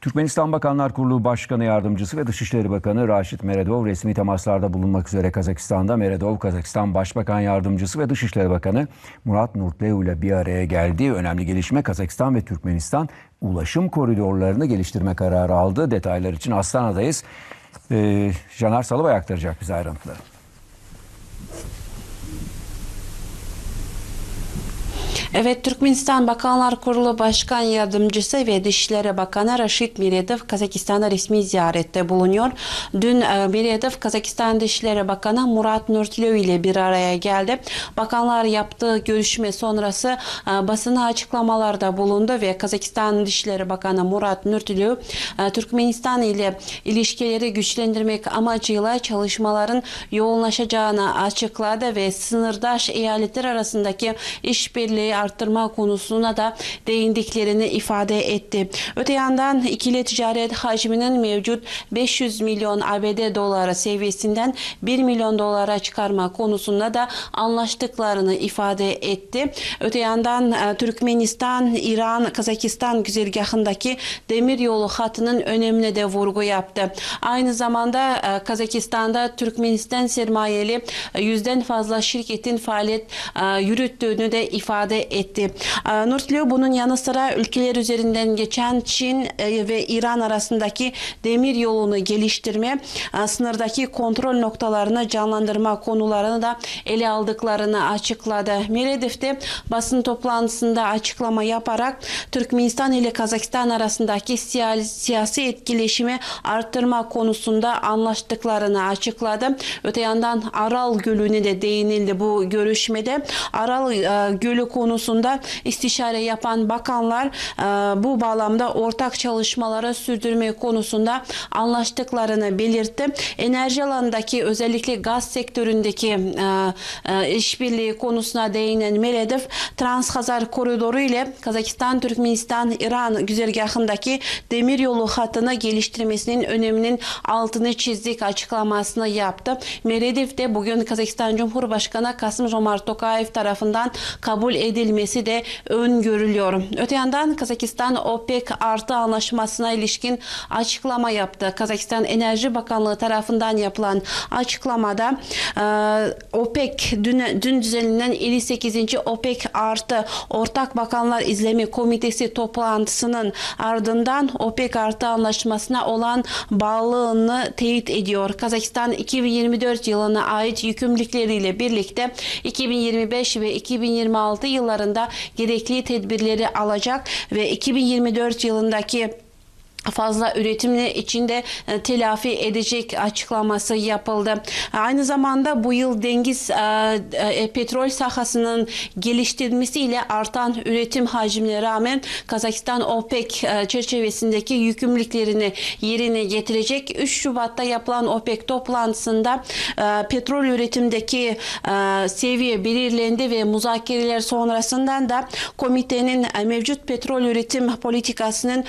Türkmenistan Bakanlar Kurulu Başkanı Yardımcısı ve Dışişleri Bakanı Raşit Meredov resmi temaslarda bulunmak üzere Kazakistan'da Meredov, Kazakistan Başbakan Yardımcısı ve Dışişleri Bakanı Murat Nurtleu ile bir araya geldi. Önemli gelişme Kazakistan ve Türkmenistan ulaşım koridorlarını geliştirme kararı aldı. Detaylar için Astana'dayız. Ee, Caner Salıbay aktaracak bize ayrıntıları. Evet, Türkmenistan Bakanlar Kurulu Başkan Yardımcısı ve Dışişleri Bakanı Raşit Miredov Kazakistan'da resmi ziyarette bulunuyor. Dün e, Miredov Kazakistan Dışişleri Bakanı Murat Nurtleu ile bir araya geldi. Bakanlar yaptığı görüşme sonrası e, basına açıklamalarda bulundu ve Kazakistan Dışişleri Bakanı Murat Nurtleu e, Türkmenistan ile ilişkileri güçlendirmek amacıyla çalışmaların yoğunlaşacağını açıkladı ve sınırdaş eyaletler arasındaki işbirliği arttırma konusuna da değindiklerini ifade etti. Öte yandan ikili ticaret hacminin mevcut 500 milyon ABD doları seviyesinden 1 milyon dolara çıkarma konusunda da anlaştıklarını ifade etti. Öte yandan e, Türkmenistan, İran, Kazakistan güzergahındaki demir yolu hattının önemine de vurgu yaptı. Aynı zamanda e, Kazakistan'da Türkmenistan sermayeli e, yüzden fazla şirketin faaliyet yürüttüğünü de ifade etti. E, Nurtlio bunun yanı sıra ülkeler üzerinden geçen Çin e, ve İran arasındaki demir yolunu geliştirme, e, sınırdaki kontrol noktalarını canlandırma konularını da ele aldıklarını açıkladı. Meredith de basın toplantısında açıklama yaparak Türkmenistan ile Kazakistan arasındaki siya- siyasi etkileşimi arttırma konusunda anlaştıklarını açıkladı. Öte yandan Aral Gölü'ne de değinildi bu görüşmede. Aral e, Gölü konusunda istişare yapan bakanlar e, bu bağlamda ortak çalışmaları sürdürme konusunda anlaştıklarını belirtti. Enerji alanındaki özellikle gaz sektöründeki e, e, işbirliği konusuna değinen Meredov Transhazar koridoru ile Kazakistan, Türkmenistan, İran güzergahındaki demiryolu hattını geliştirmesinin öneminin altını çizdik açıklamasını yaptı. Meredov de bugün Kazakistan Cumhurbaşkanı Kasım Jomart Tokayev tarafından kabul edilmesi de öngörülüyor. Öte yandan Kazakistan OPEC artı anlaşmasına ilişkin açıklama yaptı. Kazakistan Enerji Bakanlığı tarafından yapılan açıklamada e, OPEC dün, dün düzenlenen 58. OPEC artı Ortak Bakanlar İzleme Komitesi toplantısının ardından OPEC artı anlaşmasına olan bağlılığını teyit ediyor. Kazakistan 2024 yılına ait yükümlülükleriyle birlikte 2025 ve 2026 yıllarında gerekli tedbirleri alacak ve 2024 yılındaki fazla üretimle içinde e, telafi edecek açıklaması yapıldı. Aynı zamanda bu yıl dengiz e, e, petrol sahasının geliştirilmesiyle artan üretim hacmine rağmen Kazakistan OPEC çerçevesindeki yükümlülüklerini yerine getirecek. 3 Şubat'ta yapılan OPEC toplantısında petrol üretimdeki seviye belirlendi ve muzakereler sonrasından da komitenin mevcut petrol üretim politikasının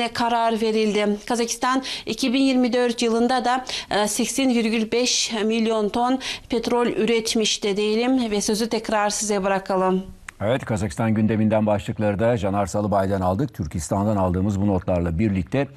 sürdürülmesine karar verildi. Kazakistan 2024 yılında da e, 80,5 milyon ton petrol üretmişti diyelim ve sözü tekrar size bırakalım. Evet Kazakistan gündeminden başlıkları da Caner Salıbay'dan aldık. Türkistan'dan aldığımız bu notlarla birlikte